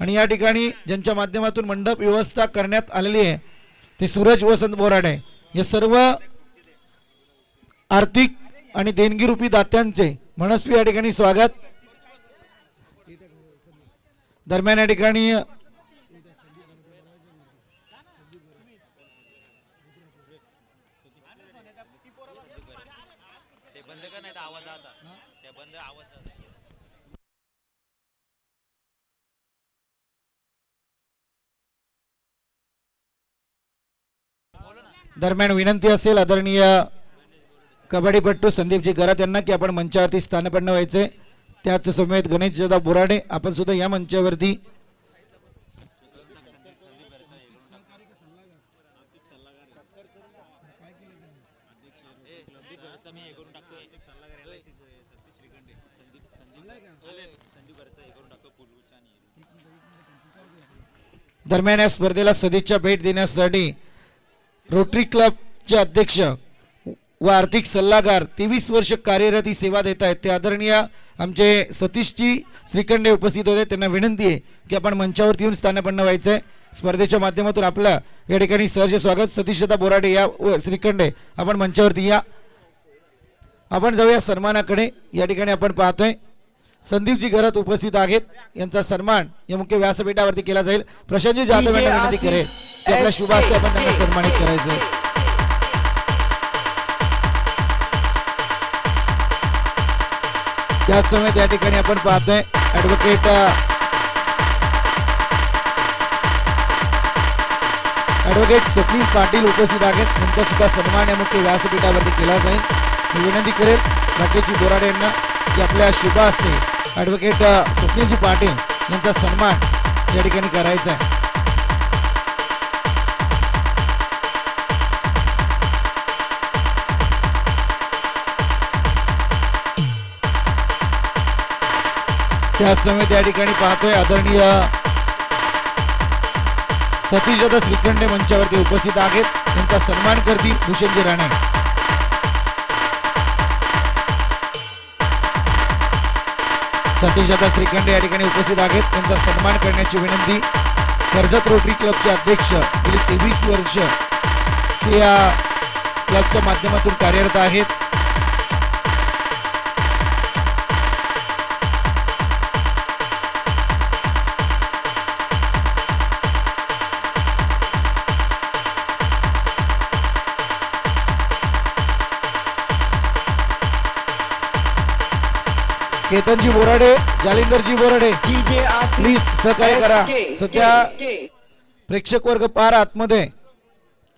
आणि या ठिकाणी ज्यांच्या माध्यमातून मंडप व्यवस्था करण्यात आलेली आहे ते सूरज वसंत बोराडे हे सर्व आर्थिक आणि देणगीरूपी दात्यांचे मनस्वी या ठिकाणी स्वागत. दरम्यान या ठिकाणी बंद आवाज जायचा ते बंद आवाज जायचा दरम्यान विनंती असेल आदरणीय कबड्डीपट्टू संदीपजी गरात यांना की आपण मंचावरती स्थानपन्न व्हायचे. त्याच समेत गणेश बोराडे आपण सुद्धा या मंचावरती दरम्यान या स्पर्धेला सदिच्छा भेट देण्यासाठी रोटरी क्लबचे अध्यक्ष व आर्थिक सल्लागार तेवीस वर्ष कार्यरत ही सेवा देत आहेत. ते आदरणीय आमचे सतीशजी श्रीखंडे उपस्थित होते. त्यांना विनंती आहे की आपण मंचावरती येऊन स्थानपन्न व्हायचं आहे स्पर्धेच्या माध्यमातून आपलं या ठिकाणी सहज स्वागत. सतीशदा बोराडे या व श्रीखंडे आपण मंचावरती या. आपण जाऊया सन्मानाकडे. या ठिकाणी आपण पाहतोय. संदीपजी घरात उपस्थित आहेत. यांचा सन्मान या मुख्य व्यासपीठावरती केला जाईल. प्रशांतजी जाधव यांना विनंती करेल की आपल्या आशिष शुभ हस्ते आपण त्यांना सन्मानित करायचं त्याचप्रमाणे त्या ठिकाणी आपण पाहतोय ऍडव्होकेट ऍडव्होकेट स्वप्नील पाटील उपस्थित आहेत. यांचा सुद्धा सन्मान या मुख्य व्यासपीठावरती केला जाईल. मी विनंती करेल. राकेशजी बोराडे यांना की आपल्या शुभ हस्ते ॲडव्होकेट स्वप्नीलजी पाटील यांचा सन्मान या ठिकाणी करायचा आहे. त्याचप्रमाणे त्या ठिकाणी पाहतोय आदरणीय सतीशदा श्रीखंडे मंचावरती उपस्थित आहेत. त्यांचा सन्मान करतील भूषणजी राणे. सतीशदा श्रीखंडे या ठिकाणी उपस्थित आहेत. त्यांचा सन्मान करण्याची विनंती. कर्जत रोटरी क्लबचे अध्यक्ष गेली तेवीस वर्ष ते या क्लबच्या माध्यमातून कार्यरत आहेत. केतनजी बोराडे जालिंदरजी बोराडे. प्लीज सहकार्य करा. सध्या प्रेक्षक वर्ग पार आतमध्ये.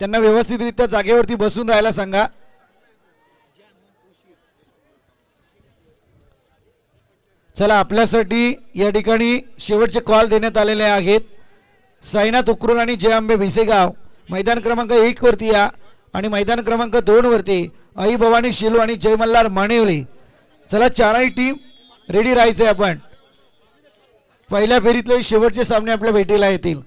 त्यांना व्यवस्थितरित्या जागेवरती बसून राहायला सांगा. चला आपल्यासाठी या ठिकाणी शेवटचे कॉल देण्यात आलेले आहेत. साईनाथ उकरून आणि जय आंबे भिसेगाव मैदान क्रमांक एक वरती या आणि मैदान क्रमांक दोन वरती आई भवानी शिलू आणि जय मल्हार माणेवली चला चारही टीम रेडी राहायचंय आपण. पहिल्या फेरीतले शेवटचे सामने आपल्या भेटीला येतील.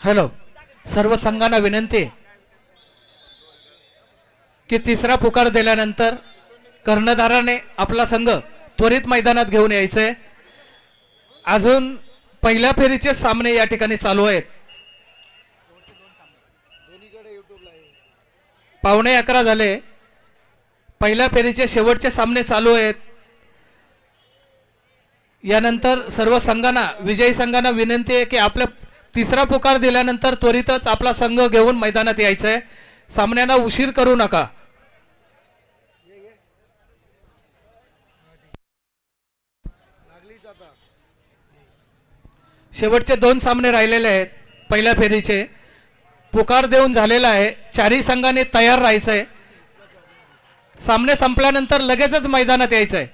हॅलो सर्व संघांना विनंती की तिसरा पुकार दिल्यानंतर कर्णधाराने आपला संघ त्वरित मैदानात घेऊन यायचंय. अजून पहिल्या फेरीचे सामने या ठिकाणी चालू आहेत. पावणे अकरा झाले. पहिल्या फेरीचे शेवटचे सामने चालू आहेत. यानंतर सर्व संघांना विजयी संघांना विनंती आहे की आपल्या तिसरा पुकार दिल्यानंतर त्वरितच आपला संघ घेऊन मैदानात यायचं आहे सामन्यांना उशीर करू नका. शेवटचे दोन सामने राहिलेले आहेत. पहिल्या फेरीचे. पुकार देऊन झालेला आहे. चारही संघाने तयार राहायचंय. सामने संपल्यानंतर लगेचच मैदानात यायचंय.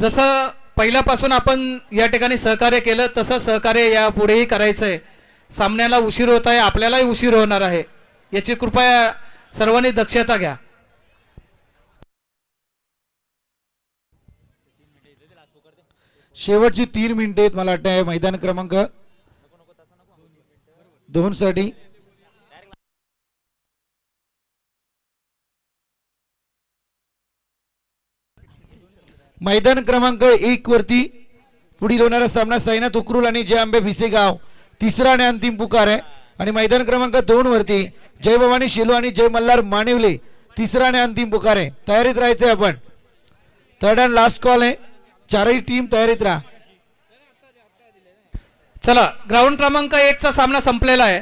जसं पहिल्यापासून आपण या ठिकाणी सहकार्य केलं तसं सहकार्य या पुढेही करायचंय. सामन्याला उशीर होत आहे आपल्यालाही उशीर होणार आहे. याची कृपया सर्वांनी दक्षता घ्या. शेवटची तीन मिनिटे आहेत मला वाटतं मैदान क्रमांक दोन साठी मैदान क्रमांक एक वरती पुढील होणारा सामना साईनाथ उकरुल आणि जय आंबे भिसेगाव तिसरा आणि अंतिम पुकार आहे. आणि मैदान क्रमांक दोन वरती जय भवानी शेलू आणि जय मल्हार मानिवले. तिसरा आणि अंतिम पुकार आहे. तयारीत राहायचंय आपण. थर्ड अँड लास्ट कॉल आहे. चारही टीम तयारीत राहा. चला ग्राउंड क्रमांक एकचा सामना संपलेला आहे.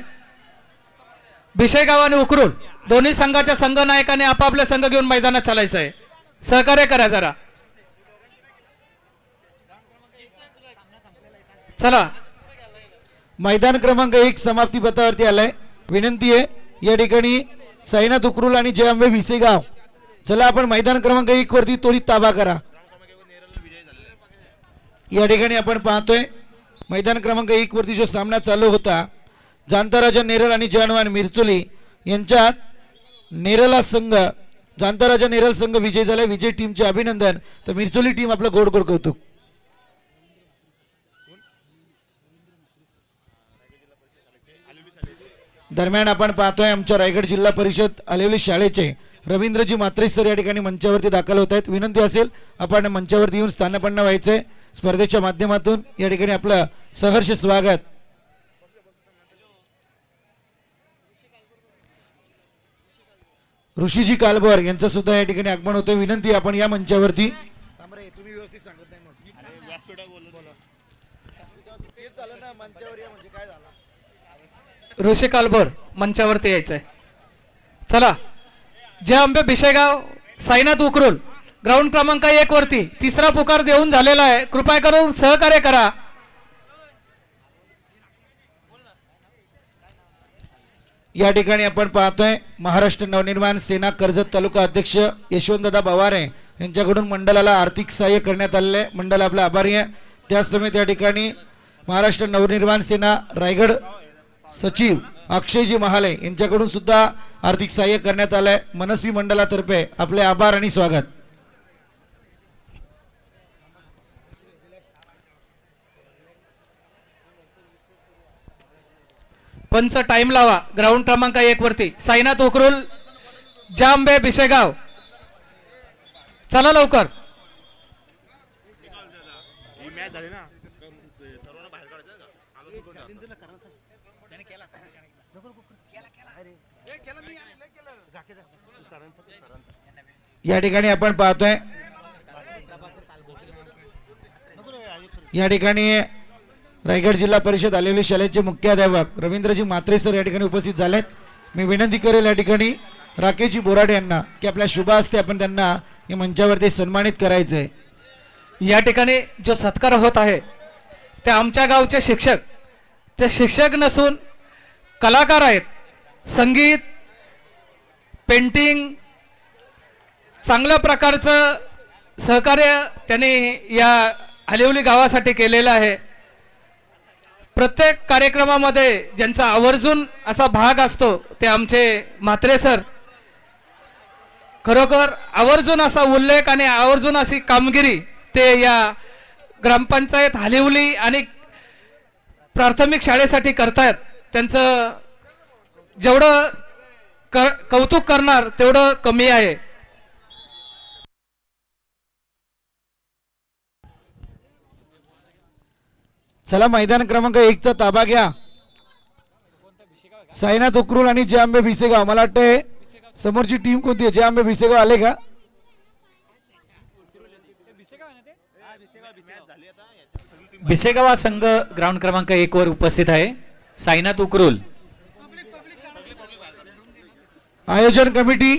भिशेगाव आणि उकरूल दोन्ही संघाच्या संघ नायकाने आपापले संघ घेऊन मैदानात चालायचं आहे. सहकार्य करा जरा. चला. मैदान क्रमांक एक समाप्ती पथावरती आलाय. विनंती आहे या ठिकाणी साईनाथ उकरूल आणि जय आंबे भिसेगाव चला आपण मैदान क्रमांक एक वरती त्वरित ताबा करा. या ठिकाणी आपण पाहतोय मैदान क्रमांक एक वरती जो सामना चालू होता जांताराजा नेरळ आणि जानवान मिरचोली यांच्यात नेरला संघ जांताराजा नेरल संघ विजय झाला विजय टीमचे अभिनंदन. तर मिरचोली टीम आपलं गोड गोड कौतुक. दरम्यान आपण पाहतोय आमच्या रायगड जिल्हा परिषद आलेले शाळेचे रवींद्रजी मात्रे सर या ठिकाणी मंचावरती दाखल होत आहेत. विनंती असेल आपण मंचावरती येऊन स्थानपन्न व्हायचंय. स्पर्धेच्या माध्यमातून या ठिकाणी आपलं सहर्ष स्वागत. ऋषीजी कालभर यांचं सुद्धा या ठिकाणी आगमन होतं. विनंती आपण या मंचावरती. तुम्ही व्यवस्थित सांगत नाही ऋषी कालभर मंचावरती यायचंय. चला जय आंबे भिशेगाव साईनाथ उकरुल. ग्राउंड क्रमांक एक वरती तिसरा पुकार देऊन झालेला आहे. कृपया करून सहकार्य करा. या ठिकाणी आपण पाहतोय महाराष्ट्र नवनिर्माण सेना कर्जत तालुका अध्यक्ष यशवंतदादा पवारे यांच्याकडून मंडळाला आर्थिक सहाय्य करण्यात आले आहे. मंडळ आपला आभारी आहे. त्याचसमयत या ठिकाणी महाराष्ट्र नवनिर्माण सेना रायगड सचिव अक्षयजी महाले यांच्याकडून सुद्धा आर्थिक सहाय्य करण्यात आलंय. मनस्वी मंडळातर्फे आपले आभार आणि स्वागत. पंच टाइम लावा. ग्राउंड क्रमांक एक वरती. साईनाथ उकरुल जांबे बिशेगाव. चला लवकर. या ठिकाणी आपण पाहतोय. या ठिकाणी रायगड जिल्हा परिषद आलेले शाळेचे मुख्याध्यापक रवींद्रजी मात्रे सर या ठिकाणी उपस्थित झालेत. मी विनंती करेल या ठिकाणी राकेशजी बोराडे यांना की आपल्या शुभ असते आपण त्यांना या मंचावरती सन्मानित करायचं. आहे या ठिकाणी जो सत्कार होत आहे ते आमच्या गावचे शिक्षक ते शिक्षक नसून कलाकार आहेत. संगीत पेंटिंग चांगल्या प्रकारचं सहकार्य त्यांनी या हलिवली गावासाठी केलेलं आहे. प्रत्येक कार्यक्रमामध्ये ज्यांचा आवर्जून असा भाग असतो ते आमचे म्हात्रे सर. खरोखर आवर्जून असा उल्लेख आणि आवर्जून अशी कामगिरी ते या ग्रामपंचायत हालिवली आणि प्राथमिक शाळेसाठी करतायत. त्यांचं जेवढं क कौतुक करणार तेवढं कमी आहे. चला मैदान क्रमांक एकचा ताबा घ्या. साईनाथ उकरुल आणि जे आंबे भिसेगाव. मला वाटतंय समोरची टीम कोणती आहे? जे आंबे भिसेगाव आले का? भिसेगावा संघ ग्राउंड क्रमांक एक वर उपस्थित आहे. साईनाथ उकरुल. आयोजन कमिटी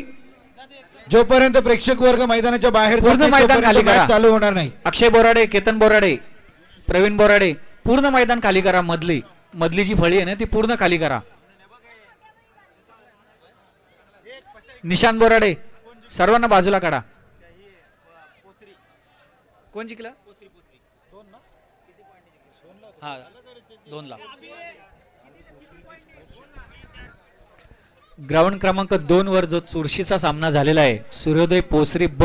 जोपर्यंत प्रेक्षक वर्ग मैदानाच्या बाहेर मैदान. चालू होणार नाही. अक्षय बोराडे केतन बोराडे प्रवीण बोराडे पूर्ण मैदान खाली करा मधली. मधली जी फळी आहे ना ती पूर्ण खाली करा. निशांत बोराडे सर्वांना बाजूला काढा. कोण जिंकला? हा दोन ला ग्राउंड क्रमांक दोन वर जो चुरशीचा सामना झालेला आहे सूर्योदय पोसरी ब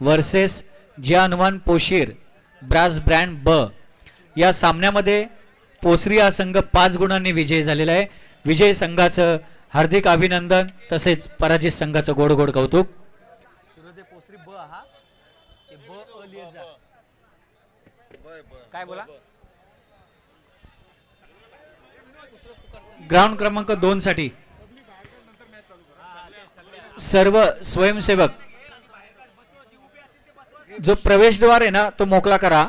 वर्सेस जे हनुमान पोशीर ब्रास ब्रँड ब. या सामन्यामध्ये पोसरी हा संघ पाच गुणांनी विजयी झालेला आहे. विजयी संघाचं हार्दिक अभिनंदन तसेच पराजित संघाचं गोड गोड कौतुक काय बोला? ग्राउंड क्रमांक दोन साठी सर्व स्वयंसेवक जो प्रवेशद्वार आहे ना तो मोकळा करा.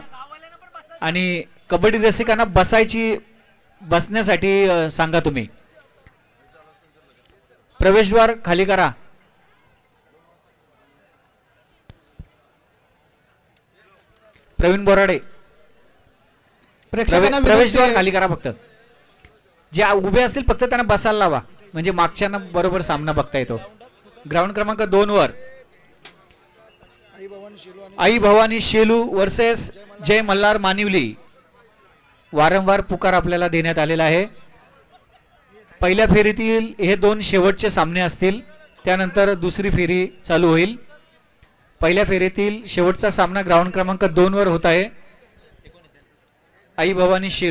आणि कबड्डी रसिकांना बसायची बसण्यासाठी सांगा तुम्ही. प्रवेशद्वार खाली करा. प्रवीण बोराडे. प्रवेशद्वार खाली करा फक्त. जे उभे असतील फक्त त्यांना बसायला लावा. म्हणजे मागच्यांना बरोबर सामना बघता येतो. ग्राउंड क्रमांक दोन वर. आई भवानी शेलू वर्सेस जय मल्हार मानिवली. वारंवार पुकार आपल्याला देण्यात आलेला आहे. पहिल्या फेरीतील हे दोन शेवटचे सामने असतील त्यानंतर दुसरी फेरी चालू होईल. पहिल्या फेरीतील शेवटचा सामना ग्राउंड क्रमांक दोन वर होत आहे. आई भवानी शेलू